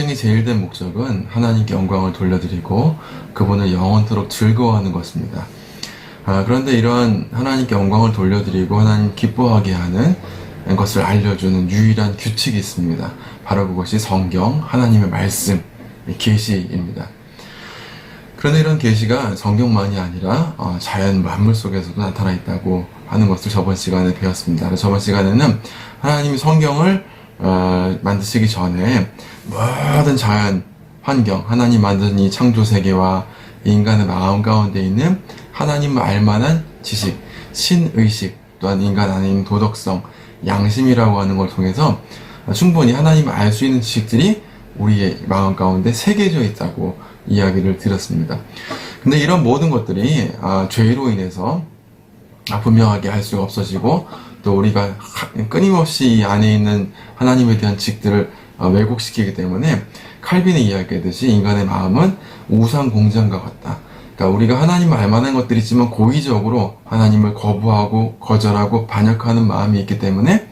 인생의 제일 된 목적은 하나님께 영광을 돌려드리고 그분을 영원토록 즐거워하는 것입니다. 아, 그런데 이러한 하나님께 영광을 돌려드리고 하나님 기뻐하게 하는 것을 알려주는 유일한 규칙이 있습니다. 바로 그것이 성경, 하나님의 말씀, 계시입니다. 그런데 이런 계시가 성경만이 아니라 어, 자연 만물 속에서도 나타나 있다고 하는 것을 저번 시간에 배웠습니다. 저번 시간에는 하나님이 성경을 어, 만드시기 전에 모든 자연 환경, 하나님 만든 이 창조 세계와 인간의 마음 가운데 있는 하나님을 알만한 지식, 신의식, 또한 인간 있는 도덕성, 양심이라고 하는 걸 통해서 충분히 하나님을 알 수 있는 지식들이 우리의 마음 가운데 새겨져 있다고 이야기를 드렸습니다. 근데 이런 모든 것들이 아, 죄로 인해서 아, 분명하게 할 수가 없어지고 또 우리가 하- 끊임없이 이 안에 있는 하나님에 대한 지식들을 어, 왜곡시키기 때문에 칼빈이 이야기했듯이 인간의 마음은 우상 공장과 같다. 그러니까 우리가 하나님을 알만한 것들이 있지만 고의적으로 하나님을 거부하고 거절하고 반역하는 마음이 있기 때문에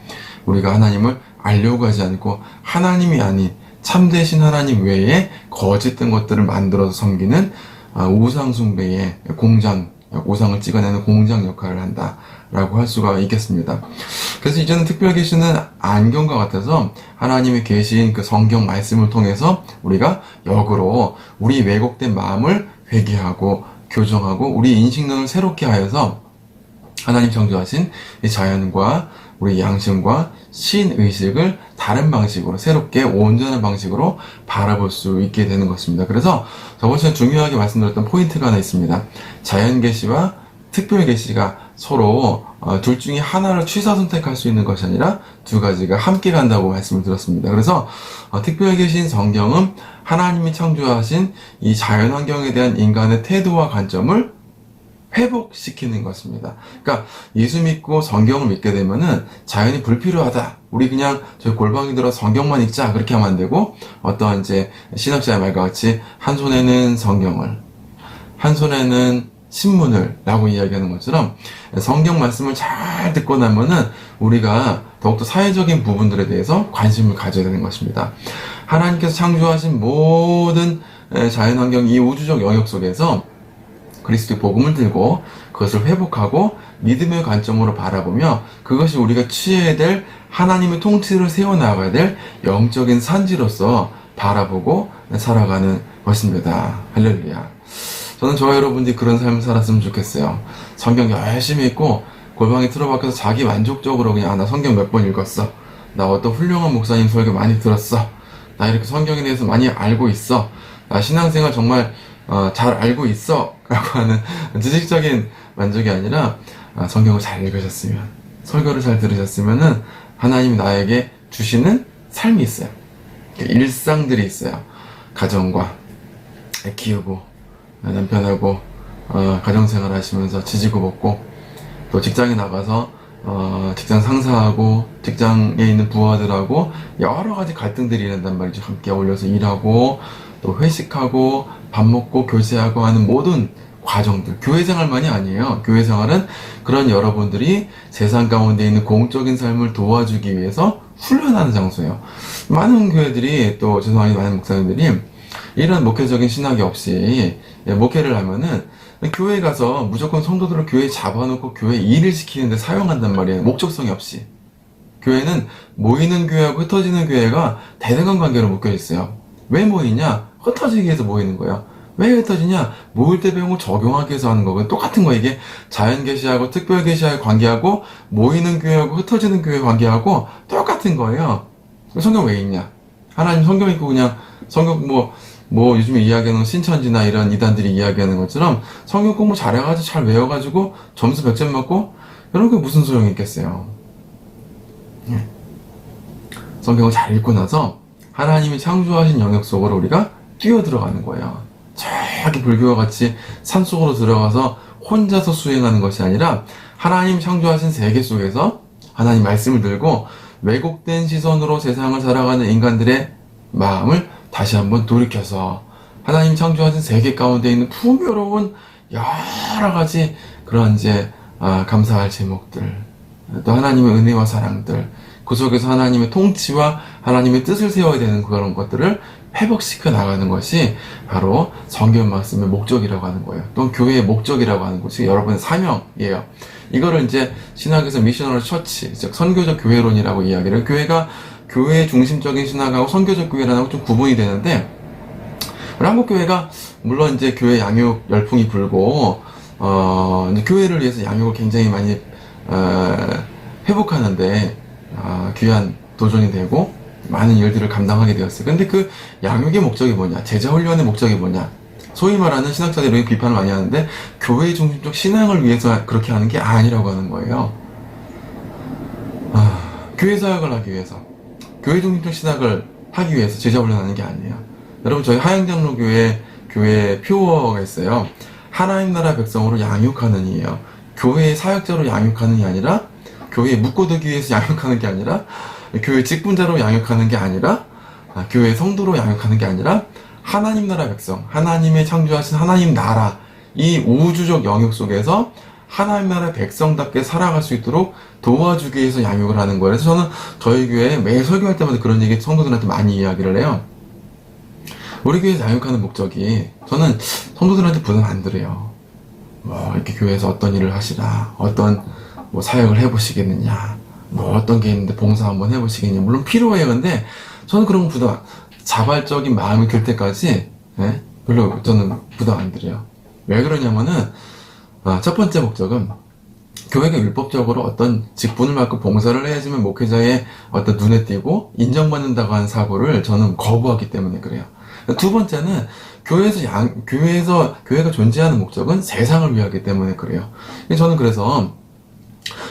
우리가 하나님을 알려고 하지 않고 하나님이 아닌 참되신 하나님 외에 거짓된 것들을 만들어서 섬기는 아, 우상 숭배의 공장, 우상을 찍어내는 공장 역할을 한다라고 할 수가 있겠습니다. 그래서 이제는 특별 계시는 안경과 같아서 하나님의 계신 그 성경 말씀을 통해서 우리가 역으로 우리 왜곡된 마음을 회개하고 교정하고 우리 인식론을 새롭게 하여서 하나님 창조하신 이 자연과 우리 양심과 신의식을 다른 방식으로 새롭게 온전한 방식으로 바라볼 수 있게 되는 것입니다. 그래서 저번 시간에 중요하게 말씀드렸던 포인트가 하나 있습니다. 자연 계시와 특별 계시가 서로 어, 둘 중에 하나를 취사 선택할 수 있는 것이 아니라 두 가지가 함께 간다고 말씀을 드렸습니다. 그래서 어, 특별 계신 성경은 하나님이 창조하신 이 자연 환경에 대한 인간의 태도와 관점을 회복시키는 것입니다. 그러니까 예수 믿고 성경을 믿게 되면은 자연이 불필요하다. 우리 그냥 저희 골방에 들어 성경만 읽자. 그렇게 하면 안 되고 어떠한 이제 신학자의 말과 같이 한 손에는 성경을 한 손에는 신문을 라고 이야기하는 것처럼 성경 말씀을 잘 듣고 나면은 우리가 더욱더 사회적인 부분들에 대해서 관심을 가져야 되는 것입니다. 하나님께서 창조하신 모든 자연환경 이 우주적 영역 속에서 그리스도의 복음을 들고 그것을 회복하고 믿음의 관점으로 바라보며 그것이 우리가 취해야 될 하나님의 통치를 세워나가야 될 영적인 산지로서 바라보고 살아가는 것입니다. 할렐루야. 저는 저와 여러분들이 그런 삶을 살았으면 좋겠어요. 성경 열심히 읽고 골방에 틀어박혀서 자기 만족적으로 그냥 아, 나 성경 몇 번 읽었어. 나 어떤 훌륭한 목사님 설교 많이 들었어. 나 이렇게 성경에 대해서 많이 알고 있어. 나 신앙생활 정말 어, 잘 알고 있어. 라고 하는 지식적인 만족이 아니라 아, 성경을 잘 읽으셨으면 설교를 잘 들으셨으면은 하나님이 나에게 주시는 삶이 있어요. 일상들이 있어요. 가정과 애 키우고 남편하고 어, 가정생활 하시면서 지지고 볶고 또 직장에 나가서 어, 직장 상사하고 직장에 있는 부하들하고 여러 가지 갈등들이 일어난단 말이죠. 함께 어울려서 일하고 또 회식하고 밥 먹고 교제하고 하는 모든 과정들 교회 생활만이 아니에요. 교회 생활은 그런 여러분들이 세상 가운데 있는 공적인 삶을 도와주기 위해서 훈련하는 장소예요. 많은 교회들이 또 죄송하게 많은 목사님들이 이런 목회적인 신학이 없이 예, 목회를 하면은 교회 가서 무조건 성도들을 교회에 잡아놓고 교회 일을 시키는데 사용한단 말이에요. 목적성이 없이. 교회는 모이는 교회하고 흩어지는 교회가 대등한 관계로 묶여 있어요. 왜 모이냐? 흩어지기 위해서 모이는 거예요. 왜 흩어지냐? 모일 때 배운 거 적용하기 위해서 하는 거고 똑같은 거 이게 자연 계시하고 특별 계시하고 관계하고 모이는 교회하고 흩어지는 교회 관계하고 똑같은 거예요. 성경 왜 있냐? 하나님 성경 읽고 그냥 성경 뭐, 뭐 요즘에 이야기하는 신천지나 이런 이단들이 이야기하는 것처럼 성경 공부 잘해가지고 잘 외워가지고 점수 100점 맞고 여러분 그게 무슨 소용이 있겠어요. 예. 성경을 잘 읽고 나서 하나님이 창조하신 영역 속으로 우리가 뛰어 들어가는 거예요. 저기 불교와 같이 산 속으로 들어가서 혼자서 수행하는 것이 아니라 하나님 창조하신 세계 속에서 하나님 말씀을 들고 왜곡된 시선으로 세상을 살아가는 인간들의 마음을 다시 한번 돌이켜서 하나님 창조하신 세계 가운데 있는 풍요로운 여러 가지 그런 이제 아, 감사할 제목들 또 하나님의 은혜와 사랑들 그 속에서 하나님의 통치와 하나님의 뜻을 세워야 되는 그런 것들을 회복시켜 나가는 것이 바로 성경 말씀의 목적이라고 하는 거예요. 또 교회의 목적이라고 하는 것이 여러분의 사명이에요. 이거를 이제 신학에서 미셔널 처치, 즉 선교적 교회론이라고 이야기를. 교회가 교회 중심적인 신학하고 선교적 교회라는 건좀 구분이 되는데 한국 교회가 물론 이제 교회 양육 열풍이 불고 어, 교회를 위해서 양육을 굉장히 많이 어, 회복하는데 어, 귀한 도전이 되고 많은 일들을 감당하게 되었어요. 근데 그 양육의 목적이 뭐냐? 제자 훈련의 목적이 뭐냐? 소위 말하는 신학자들이 비판을 많이 하는데 교회 중심적 신앙을 위해서 그렇게 하는 게 아니라고 하는 거예요. 아, 교회 사역을 하기 위해서, 교회 중심적 신학을 하기 위해서 제자 훈련하는 게 아니에요. 여러분 저희 하양장로교회 교회 표어가 있어요. 하나님 나라 백성으로 양육하는 이에요. 교회 사역자로 양육하는 게 아니라 교회에 묶어두기 위해서 양육하는 게 아니라 교회 직분자로 양육하는 게 아니라 아, 교회 성도로 양육하는 게 아니라 하나님 나라 백성, 하나님의 창조하신 하나님 나라 이 우주적 영역 속에서 하나님 나라 백성답게 살아갈 수 있도록 도와주기 위해서 양육을 하는 거예요. 그래서 저는 저희 교회에 매 설교할 때마다 그런 얘기 성도들한테 많이 이야기를 해요. 우리 교회에서 양육하는 목적이 저는 성도들한테 부담 안 드려요. 뭐 이렇게 교회에서 어떤 일을 하시라, 어떤 뭐 사역을 해보시겠느냐, 뭐 어떤 게 있는데 봉사 한번 해보시겠냐. 물론 필요해요. 근데 저는 그런 거 부담, 자발적인 마음이 들 때까지 예? 별로 저는 부담 안 드려요. 왜 그러냐면은 아, 첫 번째 목적은 교회가 율법적으로 어떤 직분을 맡고 봉사를 해야지만 목회자의 어떤 눈에 띄고 인정받는다고 하는 사고를 저는 거부하기 때문에 그래요. 두 번째는 교회에서 양, 교회에서 교회가 존재하는 목적은 세상을 위하기 때문에 그래요. 저는 그래서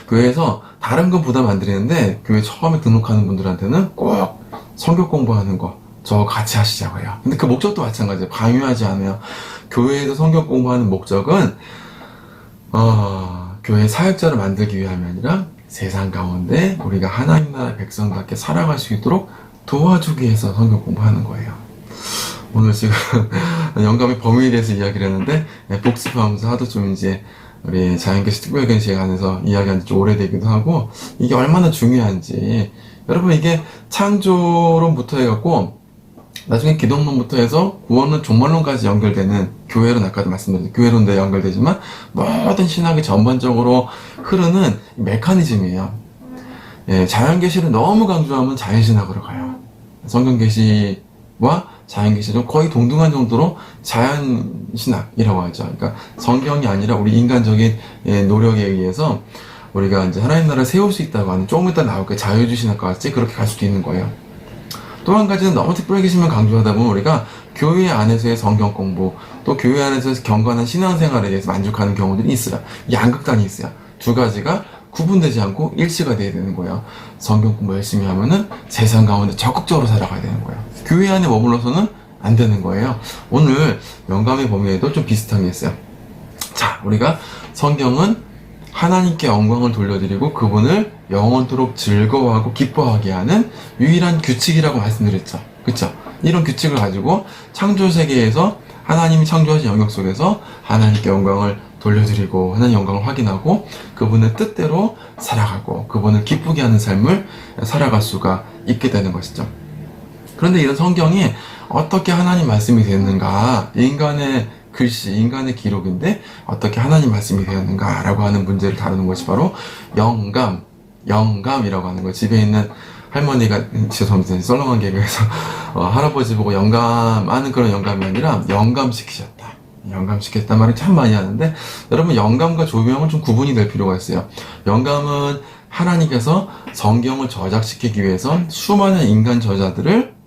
교회에서 다른 건 부담 안 드리는데 교회 처음에 등록하는 분들한테는 꼭 성경 공부하는 거 저 같이 하시자고 해요. 근데 그 목적도 마찬가지예요. 강요하지 않아요. 교회에서 성경 공부하는 목적은 어, 교회 사역자를 만들기 위함이 아니라 세상 가운데 우리가 하나님 나라 백성답게 살아갈 수 있도록 도와주기 위해서 성경 공부하는 거예요. 오늘 지금 영감의 범위에 대해서 이야기를 했는데 네, 복습하면서 하도 좀 이제 우리 자연계시 특별 견시에 관해서 이야기한 지 좀 오래되기도 하고 이게 얼마나 중요한지. 여러분 이게 창조론부터 해갖고 나중에 기독론부터 해서 구원론 종말론까지 연결되는 교회론 아까도 말씀드렸죠. 교회론도 연결되지만 모든 신학이 전반적으로 흐르는 메커니즘이에요. 예, 자연계시를 너무 강조하면 자연신학으로 가요. 성경계시와 자연계시는 거의 동등한 정도로 자연신학이라고 하죠 그러니까 성경이 아니라 우리 인간적인 예, 노력에 의해서 우리가 이제 하나님 나라를 세울 수 있다고 하는 조금 이따 나올 게 자유주신학과 같이 그렇게 갈 수도 있는 거예요 또 한 가지는 너무 특별하게 계시면 강조하다 보면 우리가 교회 안에서의 성경 공부 또 교회 안에서 경건한 신앙생활에 대해서 만족하는 경우들이 있어요. 양극단이 있어요. 두 가지가 구분되지 않고 일치가 돼야 되는 거예요. 성경 공부 열심히 하면은 세상 가운데 적극적으로 살아가야 되는 거예요. 교회 안에 머물러서는 안 되는 거예요. 오늘 영감의 범위에도 좀 비슷한 게 있어요. 자, 우리가 성경은 하나님께 영광을 돌려드리고 그분을 영원토록 즐거워하고 기뻐하게 하는 유일한 규칙이라고 말씀드렸죠. 그쵸? 이런 규칙을 가지고 창조 세계에서 하나님이 창조하신 영역 속에서 하나님께 영광을 돌려드리고 하나님 영광을 확인하고 그분의 뜻대로 살아가고 그분을 기쁘게 하는 삶을 살아갈 수가 있게 되는 것이죠. 그런데 이런 성경이 어떻게 하나님 말씀이 되는가 인간의 글씨, 인간의 기록인데 어떻게 하나님 말씀이 되었는가라고 하는 문제를 다루는 것이 바로 영감, 영감이라고 하는 거. 집에 있는 할머니가 죄송합니다. 썰렁한 개그에서 어, 할아버지 보고 영감하는 그런 영감이 아니라 영감시키셨다. 영감시켰단 말을 참 많이 하는데 여러분 영감과 조명은 좀 구분이 될 필요가 있어요. 영감은 하나님께서 성경을 저작시키기 위해서 수많은 인간 저자들을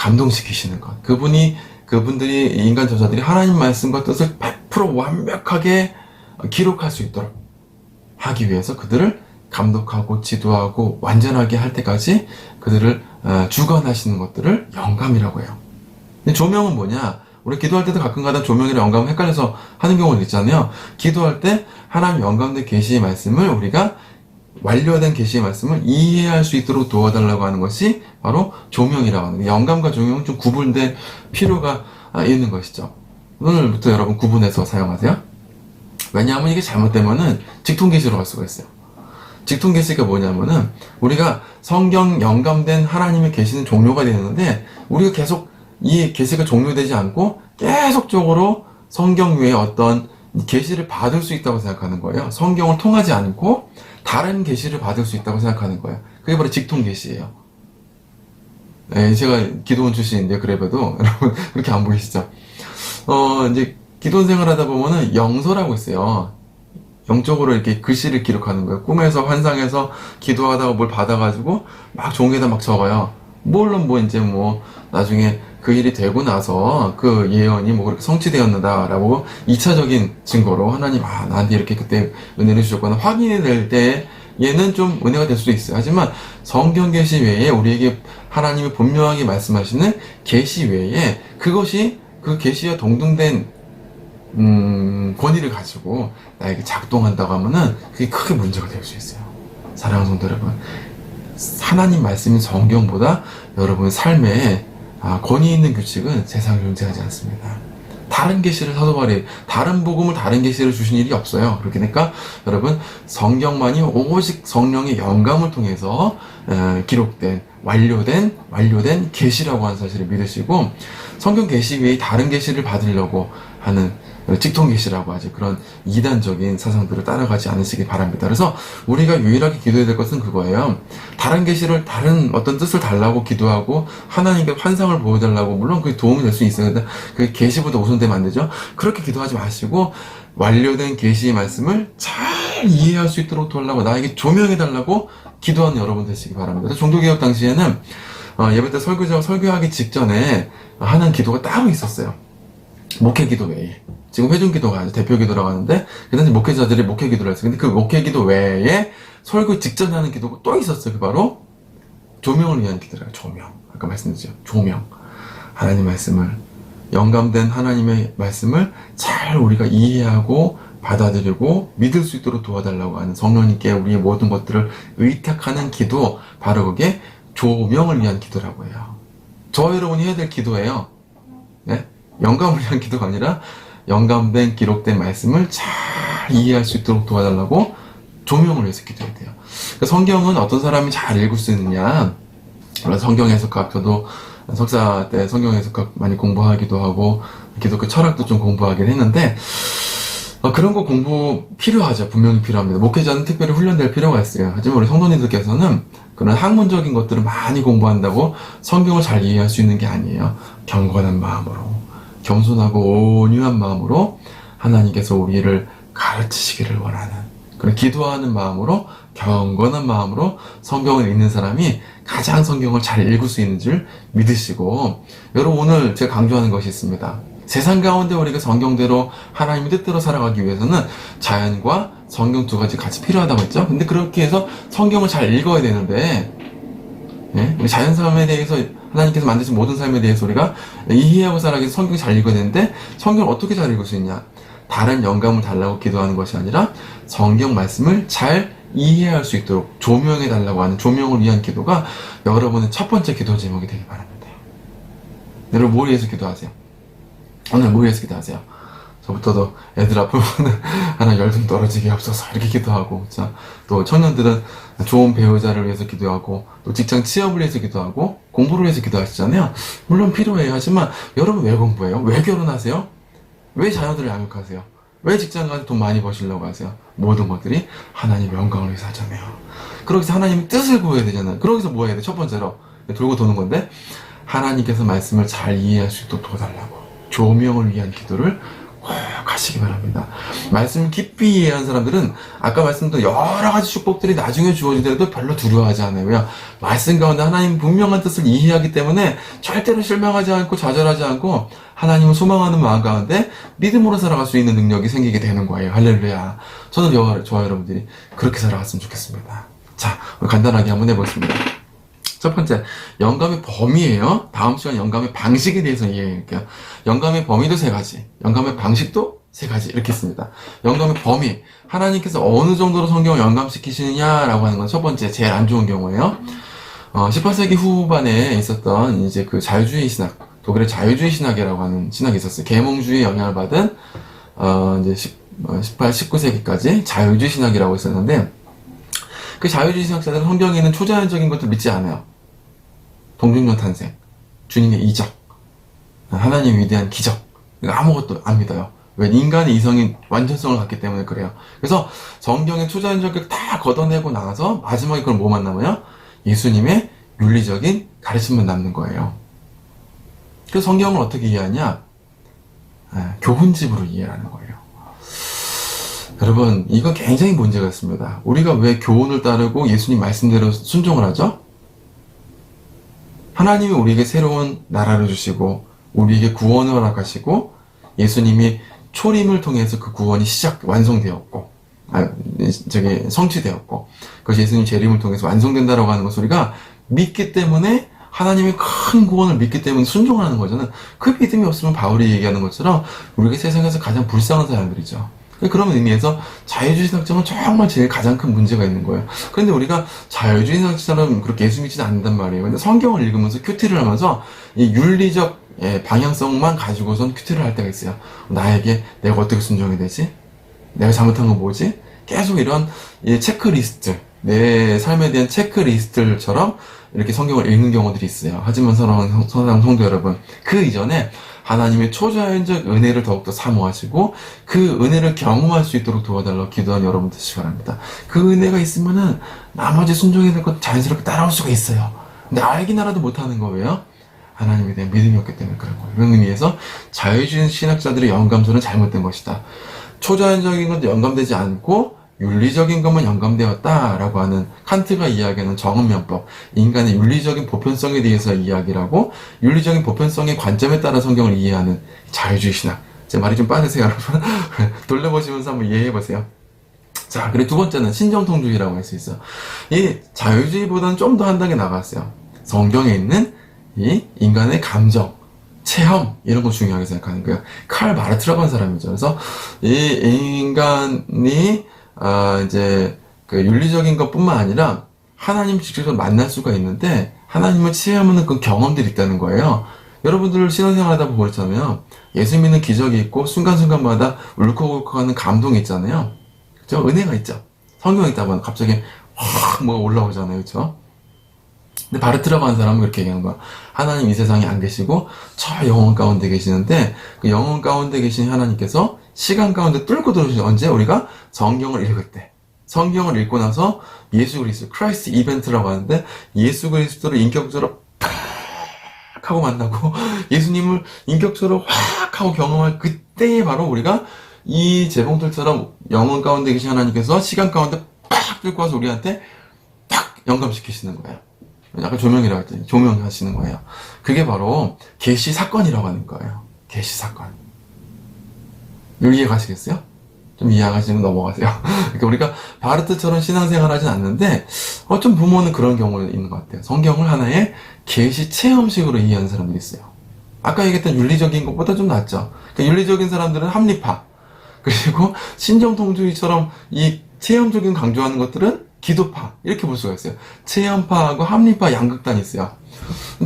감동시키시는 것. 그분이 그분들이 인간 저자들이 하나님 말씀과 뜻을 100% 완벽하게 기록할 수 있도록 하기 위해서 그들을 감독하고 지도하고 완전하게 할 때까지 그들을 어, 주관하시는 것들을 영감이라고 해요. 조명은 뭐냐? 우리 기도할 때도 가끔가다 조명이랑 영감을 헷갈려서 하는 경우가 있잖아요. 기도할 때 하나님 영감된 계시의 말씀을 우리가 완료된 계시의 말씀을 이해할 수 있도록 도와달라고 하는 것이 바로 조명이라고 하는. 영감과 조명은 좀 구분될 필요가 아, 있는 것이죠. 오늘부터 여러분 구분해서 사용하세요. 왜냐하면 이게 잘못되면은 직통 계시로 갈 수가 있어요. 직통 계시가 뭐냐면은 우리가 성경 영감된 하나님의 계시는 종료가 되는데 우리가 계속 이 계시가 종료되지 않고 계속적으로 성경 외에 어떤 계시를 받을 수 있다고 생각하는 거예요. 성경을 통하지 않고 다른 계시를 받을 수 있다고 생각하는 거예요. 그게 바로 직통 계시예요. 네, 제가 기도원 출신인데 그래도 여러분 그렇게 안 보이시죠? 어 이제 기도원 생활하다 보면은 영서라고 있어요. 영적으로 이렇게 글씨를 기록하는 거예요. 꿈에서 환상에서 기도하다가 뭘 받아가지고 막 종이에다 막 적어요. 물론 뭐 이제 뭐 나중에 그 일이 되고 나서 그 예언이 뭐 그렇게 성취되었는다라고 2차적인 증거로 하나님 아 나한테 이렇게 그때 은혜를 주셨거나 확인이 될 때 얘는 좀 은혜가 될 수도 있어요. 하지만 성경 계시 외에 우리에게 하나님이 분명하게 말씀하시는 계시 외에 그것이 그 계시와 동등된 음, 권위를 가지고 나에게 작동한다고 하면은 그게 크게 문제가 될 수 있어요. 사랑하는 성도 여러분. 하나님 말씀인 성경보다 여러분의 삶에 아, 권위 있는 규칙은 세상에 존재하지 않습니다. 다른 계시를 사도 바울이 다른 복음을 다른 계시를 주신 일이 없어요. 그렇게 되니까 여러분 성경만이 오직 성령의 영감을 통해서 에, 기록된 완료된 완료된 계시라고 하는 사실을 믿으시고 성경 계시 외에 다른 계시를 받으려고 하는 직통 계시라고 하죠. 그런 이단적인 사상들을 따라가지 않으시기 바랍니다. 그래서 우리가 유일하게 기도해야 될 것은 그거예요. 다른 계시를 다른 어떤 뜻을 달라고 기도하고 하나님께 환상을 보여달라고 물론 그게 도움이 될 수 있어요. 그 계시보다 우선되면 안 되죠. 그렇게 기도하지 마시고 완료된 계시의 말씀을 잘 이해할 수 있도록 도와달라고 나에게 조명해 달라고 기도하는 여러분 되시기 바랍니다. 그래서 종교개혁 당시에는 어, 예배 때 설교자 설교하기 직전에 하는 기도가 따로 있었어요. 목회 기도 외에. 지금 회중 기도가 아니라 대표 기도라고 하는데, 그 당시 목회자들이 목회 기도를 했어요. 근데 그 목회 기도 외에 설교 직전에 하는 기도가 또 있었어요. 그 바로 조명을 위한 기도래요. 조명. 아까 말씀드렸죠. 조명. 하나님 말씀을, 영감된 하나님의 말씀을 잘 우리가 이해하고 받아들이고 믿을 수 있도록 도와달라고 하는 성령님께 우리의 모든 것들을 의탁하는 기도, 바로 그게 조명을 위한 기도라고 해요. 저 여러분이 해야 될 기도예요. 네? 영감을 위한 기도가 아니라 영감된 기록된 말씀을 잘 이해할 수 있도록 도와달라고 조명을 위해서 기도해야 돼요. 그러니까 성경은 어떤 사람이 잘 읽을 수 있느냐? 성경 해석학 저도 석사 때 성경 해석학 많이 공부하기도 하고 기독교 철학도 좀 공부하긴 했는데 어, 그런 거 공부 필요하죠. 분명히 필요합니다. 목회자는 특별히 훈련될 필요가 있어요. 하지만 우리 성도님들께서는 그런 학문적인 것들을 많이 공부한다고 성경을 잘 이해할 수 있는 게 아니에요. 경건한 마음으로, 겸손하고 온유한 마음으로 하나님께서 우리를 가르치시기를 원하는 그런 기도하는 마음으로 경건한 마음으로 성경을 읽는 사람이 가장 성경을 잘 읽을 수 있는 줄 믿으시고 여러분 오늘 제가 강조하는 것이 있습니다. 세상 가운데 우리가 성경대로 하나님의 뜻대로 살아가기 위해서는 자연과 성경 두 가지 같이 필요하다고 했죠. 근데 그렇게 해서 성경을 잘 읽어야 되는데 예? 우리 자연 삶에 대해서 하나님께서 만드신 모든 삶에 대해서 우리가 이해하고 살아가기 위해서 성경 잘 읽어야 되는데 성경을 어떻게 잘 읽을 수 있냐? 다른 영감을 달라고 기도하는 것이 아니라 성경 말씀을 잘 이해할 수 있도록 조명해 달라고 하는 조명을 위한 기도가 여러분의 첫 번째 기도 제목이 되기 바랍니다. 여러분 뭘 위해서 기도하세요? 오늘 뭘 위해서 기도하세요? 저부터도 애들 아프면 하나 열좀 떨어지게 없어서 이렇게 기도하고 자, 또 청년들은 좋은 배우자를 위해서 기도하고 또 직장 취업을 위해서 기도하고 공부를 위해서 기도하시잖아요 물론 필요해요 하지만 여러분 왜 공부해요? 왜 결혼하세요? 왜 자녀들을 양육하세요? 왜 직장 가서 돈 많이 버시려고 하세요? 모든 것들이 하나님의 영광을 위해서 하잖아요 그러기서 하나님의 뜻을 구해야 되잖아요 그러기서 뭐 해야 돼? 첫 번째로 돌고 도는 건데 하나님께서 말씀을 잘 이해할 수 있도록 도와달라고 조명을 위한 기도를 꼭 하시기 바랍니다. 말씀 깊이 이해한 사람들은 아까 말씀드린 여러 가지 축복들이 나중에 주어지더라도 별로 두려워하지 않아요. 왜요? 말씀 가운데 하나님 분명한 뜻을 이해하기 때문에 절대로 실망하지 않고 좌절하지 않고 하나님을 소망하는 마음 가운데 믿음으로 살아갈 수 있는 능력이 생기게 되는 거예요. 할렐루야. 저는 여, 저와 여러분들이 그렇게 살아갔으면 좋겠습니다. 자, 간단하게 한번 해보겠습니다. 첫 번째, 영감의 범위예요. 다음 시간 영감의 방식에 대해서 이야기할게요. 영감의 범위도 세 가지, 영감의 방식도 세 가지 이렇게 있습니다. 영감의 범위, 하나님께서 어느 정도로 성경을 영감시키시느냐라고 하는 건 첫 번째, 제일 안 좋은 경우예요. 어, 18세기 후반에 있었던 이제 그 자유주의 신학, 독일의 자유주의 신학이라고 하는 신학이 있었어요. 계몽주의 영향을 받은 어, 이제 10, 18, 19세기까지 자유주의 신학이라고 있었는데 그 자유주의 신학자들은 성경에 있는 초자연적인 것들 믿지 않아요. 동중녀 탄생, 주님의 이적, 하나님의 위대한 기적, 아무것도 안 믿어요. 왜? 인간의 이성이 완전성을 갖기 때문에 그래요. 그래서 성경의 초자연적을 다 걷어내고 나서 마지막에 그걸 뭐만 남아요? 예수님의 윤리적인 가르침만 남는 거예요. 그 성경을 어떻게 이해하냐? 아, 교훈집으로 이해하는 거예요. 여러분, 이건 굉장히 문제가 있습니다. 우리가 왜 교훈을 따르고 예수님 말씀대로 순종을 하죠? 하나님이 우리에게 새로운 나라를 주시고, 우리에게 구원을 허락하시고, 예수님이 초림을 통해서 그 구원이 시작, 완성되었고, 아, 저기, 성취되었고, 그것이 예수님 재림을 통해서 완성된다라고 하는 것을 우리가 믿기 때문에 하나님의 큰 구원을 믿기 때문에 순종하는 거잖아요. 그 믿음이 없으면 바울이 얘기하는 것처럼 우리가 세상에서 가장 불쌍한 사람들이죠. 그런 의미에서 자유주의 신학자는 정말 제일 가장 큰 문제가 있는 거예요. 그런데 우리가 자유주의 신학자처럼 그렇게 예수 믿지는 않는단 말이에요. 근데 성경을 읽으면서 큐티를 하면서 이 윤리적 예, 방향성만 가지고선 큐티를 할 때가 있어요. 나에게 내가 어떻게 순종이 되지? 내가 잘못한 건 뭐지? 계속 이런 이 체크리스트, 내 삶에 대한 체크리스트처럼 이렇게 성경을 읽는 경우들이 있어요. 하지만 사랑하는 성- 성도 여러분, 그 이전에 하나님의 초자연적 은혜를 더욱더 사모하시고 그 은혜를 경험할 수 있도록 도와달라고 기도한 여러분 되시기 바랍니다. 그 은혜가 있으면은 나머지 순종이 될것 자연스럽게 따라올 수가 있어요. 근데 알긴 알아도 못하는 거예요. 하나님에 대한 믿음이 없기 때문에 거예요. 그런 의미에서 자유주의 신학자들의 영감소는 잘못된 것이다. 초자연적인 것도 영감되지 않고 윤리적인 것만 영감되었다라고 하는 칸트가 이야기하는 정음면법, 인간의 윤리적인 보편성에 대해서 이야기라고 윤리적인 보편성의 관점에 따라 성경을 이해하는 자유주의 신학. 제 말이 좀 빠르세요, 여러분. 돌려보시면서 한번 이해해 보세요. 자, 그리고 두 번째는 신정통주의라고 할 수 있어. 이 자유주의보다는 좀 더 한 단계 나갔어요. 성경에 있는 이 인간의 감정, 체험 이런 거 중요하게 생각하는 거예요. 칼 마르트라고 하는 사람이죠. 그래서 이 인간이 아 이제 그 윤리적인 것뿐만 아니라 하나님 직접 만날 수가 있는데 하나님을 체험하는 그 경험들이 있다는 거예요. 여러분들 신앙생활하다 보면 그렇잖아요. 예수 믿는 기적이 있고 순간순간마다 울컥울컥하는 감동이 있잖아요. 저 은혜가 있죠. 성경에 있다 보면 갑자기 확 뭐가 올라오잖아요. 그렇죠? 근데 바르트라고 사람은 그렇게 얘기하는 거야. 하나님 이 세상에 안 계시고 저 영혼 가운데 계시는데 그 영혼 가운데 계신 하나님께서 시간 가운데 뚫고 들어오신 언제 우리가 성경을 읽을 때 성경을 읽고 나서 예수 그리스도 크라이스트 이벤트라고 하는데 예수 그리스도를 인격적으로 팍 하고 만나고 예수님을 인격적으로 확 하고 경험할 그때에 바로 우리가 이 재봉틀처럼 영혼 가운데 계신 하나님께서 시간 가운데 팍 뚫고 와서 우리한테 딱 영감시키시는 거예요. 약간 조명이라고 했더니 조명하시는 거예요. 그게 바로 계시 사건이라고 하는 거예요. 계시 사건. 이해 가시겠어요? 좀 이해하시면 넘어가세요. 그러니까 우리가 바르트처럼 신앙생활 하진 않는데 어좀 부모는 그런 경우가 있는 것 같아요. 성경을 하나의 계시 체험식으로 이해하는 사람들이 있어요. 아까 얘기했던 윤리적인 것보다 좀 낫죠. 그러니까 윤리적인 사람들은 합리파 그리고 신정통주의처럼 이 체험적인 강조하는 것들은 기도파 이렇게 볼 수가 있어요. 체험파하고 합리파 양극단이 있어요.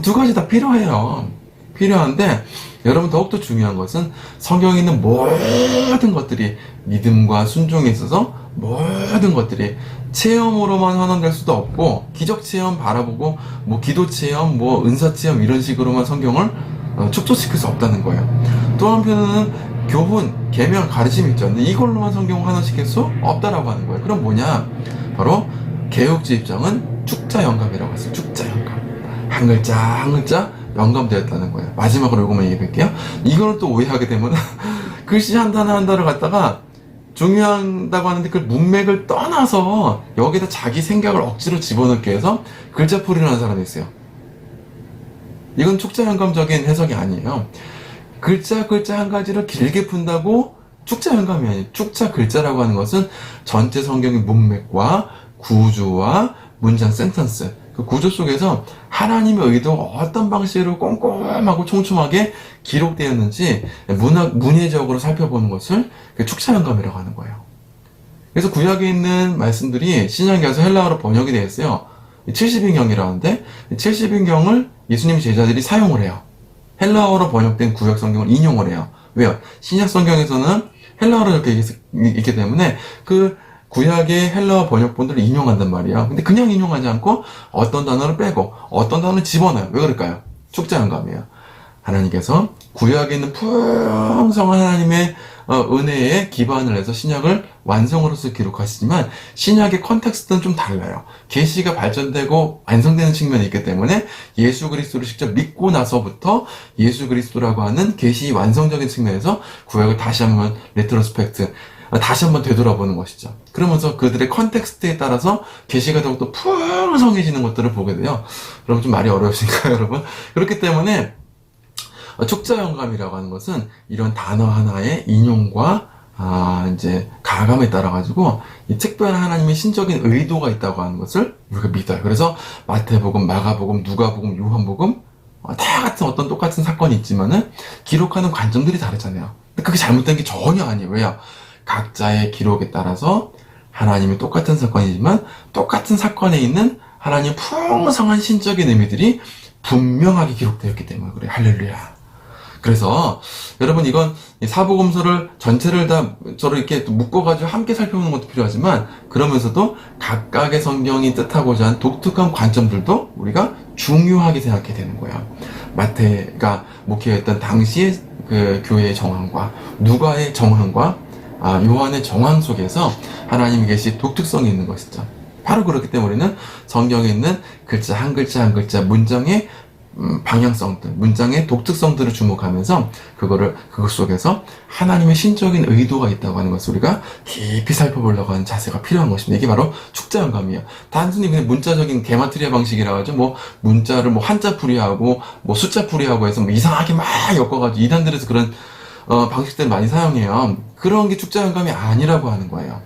두 가지 다 필요해요. 필요한데 여러분 더욱더 중요한 것은 성경에 있는 모든 것들이 믿음과 순종에 있어서 모든 것들이 체험으로만 환원될 수도 없고 기적 체험 바라보고 뭐 기도 체험 뭐 은사 체험 이런 식으로만 성경을 어, 축소시킬 수 없다는 거예요. 또 한편으로는 교훈, 계명, 가르침이 있죠. 근데 이걸로만 성경을 환원시킬 수 없다라고 하는 거예요. 그럼 뭐냐? 바로 개혁지 입장은 축자 영감이라고 했어요. 축자 영감. 한 글자 한 글자 영감되었다는 거예요. 마지막으로 요거만 얘기해 볼게요. 이거는 또 오해하게 되면 글씨 한 단어 한 단어 갖다가 중요하다고 하는데 그 문맥을 떠나서 여기다 자기 생각을 억지로 집어넣기 위해서 글자풀이를 하는 사람이 있어요. 이건 축자 영감적인 해석이 아니에요. 글자 글자 한 가지를 길게 푼다고 축자 영감이 아니에요. 축자 글자라고 하는 것은 전체 성경의 문맥과 구조와 문장 센텐스 그 구조 속에서 하나님의 의도가 어떤 방식으로 꼼꼼하고 촘촘하게 기록되었는지 문학 문예적으로 살펴보는 것을 그 축자 영감이라고 하는 거예요. 그래서 구약에 있는 말씀들이 신약에 와서 헬라어로 번역이. 70인경이라고 하는데 70인경을 예수님 제자들이 사용을 해요. 헬라어로 번역된 구약 성경을 인용을 해요. 왜요? 신약 성경에서는 헬라어로 이렇게 있- 있기 때문에 그 구약의 헬라어 번역본들을 인용한단 말이야. 근데 그냥 인용하지 않고 어떤 단어를 빼고 어떤 단어를 집어넣어요. 왜 그럴까요? 축제 영감이에요. 하나님께서 구약에 있는 풍성한 하나님의 어, 은혜에 기반을 해서 신약을 완성으로서 기록하시지만 신약의 컨텍스트는 좀 달라요. 계시가 발전되고 완성되는 측면이 있기 때문에 예수 그리스도를 직접 믿고 나서부터 예수 그리스도라고 하는 계시 완성적인 측면에서 구약을 다시 한번 레트로스펙트 어, 다시 한번 되돌아보는 것이죠. 그러면서 그들의 컨텍스트에 따라서 계시가 더욱더 풍성해지는 것들을 보게 돼요. 여러분 좀 말이 어려우신가요, 여러분? 그렇기 때문에 어, 축자 영감이라고 하는 것은 이런 단어 하나의 인용과 아, 이제 가감에 따라 가지고 이 특별한 하나님의 신적인 의도가 있다고 하는 것을 우리가 믿어요. 그래서 마태복음, 마가복음, 누가복음, 요한복음 어, 다 같은 어떤 똑같은 사건이 있지만은 기록하는 관점들이 다르잖아요. 근데 그게 잘못된 게 전혀 아니에요. 왜요? 각자의 기록에 따라서 하나님이 똑같은 사건이지만 똑같은 사건에 있는 하나님 풍성한 신적인 의미들이 분명하게 기록되었기 때문에 그래. 할렐루야. 그래서 여러분 이건 이 사복음서를 전체를 다 저를 이렇게 묶어가지고 함께 살펴보는 것도 필요하지만 그러면서도 각각의 성경이 뜻하고자 하는 독특한 관점들도 우리가 중요하게 생각해야 되는 거예요. 마태가 목회했던 당시의 그 교회의 정황과 누가의 정황과 아, 요한의 정황 속에서 하나님이 계시 독특성이 있는 것이죠. 바로 그렇기 때문에 우리는 성경에 있는 글자 한 글자 한 글자 문장의 음, 방향성들, 문장의 독특성들을 주목하면서 그거를 그것 속에서 하나님의 신적인 의도가 있다고 하는 것을 우리가 깊이 살펴보려고 하는 자세가 필요한 것입니다. 이게 바로 축자 영감이에요. 단순히 그냥 문자적인 게마트리아 방식이라 가지고 뭐 문자를 뭐 한자 풀이하고 뭐 숫자 풀이하고 해서 뭐 이상하게 막 엮어가지고 이단들에서 그런 어, 방식들 많이 사용해요. 그런 게 축자 영감이 아니라고 하는 거예요.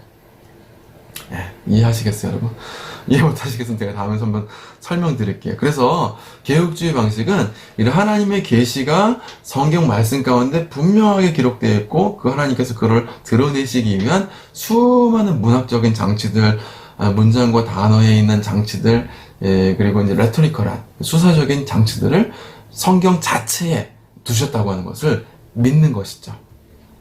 예, 이해하시겠어요, 여러분? 이해 못하시겠으면 제가 다음에 한번 설명드릴게요. 그래서 개혁주의 방식은 이런 하나님의 계시가 성경 말씀 가운데 분명하게 기록되어 있고 그 하나님께서 그걸 드러내시기 위한 수많은 문학적인 장치들, 아, 문장과 단어에 있는 장치들, 예, 그리고 이제 레토리컬한 수사적인 장치들을 성경 자체에 두셨다고 하는 것을 믿는 것이죠.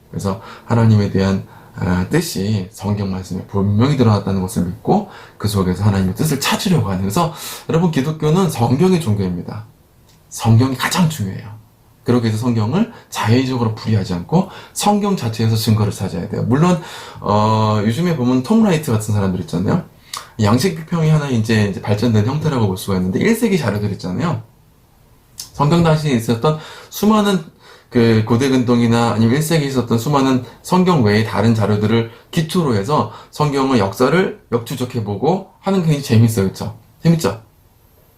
그래서 하나님에 대한 아, 뜻이 성경 말씀에 분명히 드러났다는 것을 믿고 그 속에서 하나님의 뜻을 찾으려고 하는 그래서 여러분 기독교는 성경의 종교입니다. 성경이 가장 중요해요. 그렇게 해서 성경을 자의적으로 풀이하지 않고 성경 자체에서 증거를 찾아야 돼요. 물론 어, 요즘에 보면 톰 라이트 같은 사람들 있잖아요. 양식 비평이 하나 이제, 이제 발전된 형태라고 볼 수가 있는데 1세기 자료들 있잖아요. 성경 당시에 있었던 수많은 그 고대 근동이나 아니면 1세기에 있었던 수많은 성경 외의 다른 자료들을 기초로 해서 성경의 역사를 역추적해보고 하는 게 굉장히 재밌어요. 그쵸? 재밌죠?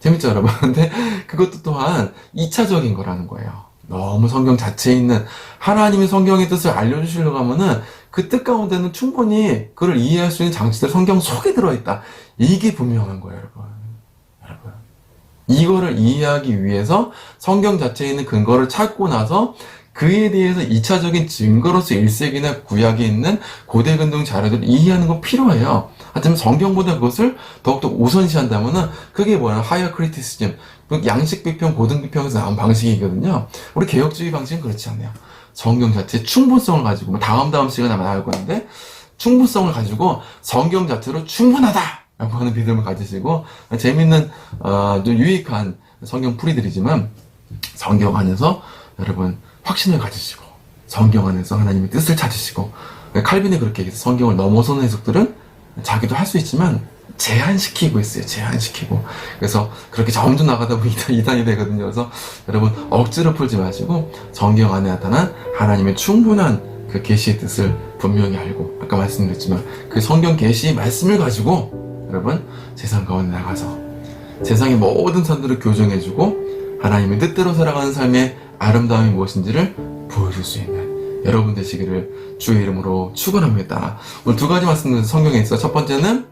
재밌죠, 여러분? 근데 그것도 또한 2차적인 거라는 거예요. 너무 성경 자체에 있는 하나님의 성경의 뜻을 알려주시려고 하면은 그 뜻 가운데는 충분히 그를 이해할 수 있는 장치들 성경 속에 들어있다. 이게 분명한 거예요. 여러분. 이거를 이해하기 위해서 성경 자체에 있는 근거를 찾고 나서 그에 대해서 2차적인 증거로서 1세기나 구약에 있는 고대 근동 자료들을 이해하는 건 필요해요. 하지만 성경보다 그것을 더욱더 우선시한다면은 그게 뭐야? 하이어 크리티시즘. 양식 비평, 고등 비평에서 나온 방식이거든요. 우리 개혁주의 방식은 그렇지 않아요. 성경 자체의 충분성을 가지고 뭐 다음 다음 시간에 나올 건데 충분성을 가지고 성경 자체로 충분하다! 라고 하는 믿음을 가지시고 재밌는 어, 좀 유익한 성경 풀이들이지만 성경 안에서 여러분 확신을 가지시고 성경 안에서 하나님의 뜻을 찾으시고 칼빈이 그렇게 얘기해서 성경을 넘어서는 해석들은 자기도 할 수 있지만 제한시키고 있어요. 제한시키고. 그래서 그렇게 점점 나가다 보면 이단, 이단이 되거든요. 그래서 여러분 억지로 풀지 마시고 성경 안에 나타난 하나님의 충분한 그 계시의 뜻을 분명히 알고 아까 말씀드렸지만 그 성경 계시의 말씀을 가지고 여러분 세상 가운데 나가서 세상의 모든 선들을 교정해주고 하나님의 뜻대로 살아가는 삶의 아름다움이 무엇인지를 보여줄 수 있는 여러분 되시기를 주의 이름으로 축원합니다. 오늘 두 가지 말씀드린 성경에 있어 첫 번째는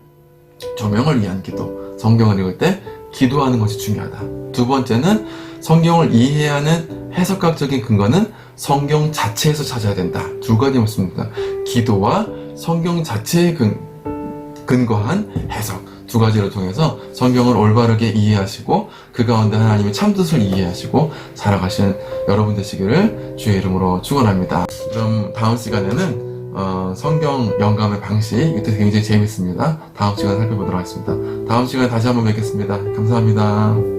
조명을 위한 기도. 성경을 읽을 때 기도하는 것이 중요하다. 두 번째는 성경을 이해하는 해석학적인 근거는 성경 자체에서 찾아야 된다. 두 가지 말씀입니다. 기도와 성경 자체에 근, 근거한 해석. 두 가지를 통해서 성경을 올바르게 이해하시고 그 가운데 하나님의 참뜻을 이해하시고 살아가시는 여러분 되시기를 주의 이름으로 축원합니다. 그럼 다음 시간에는 어, 성경 영감의 방식 이것도 굉장히 재밌습니다. 다음 시간에 살펴보도록 하겠습니다. 다음 시간에 다시 한번 뵙겠습니다. 감사합니다.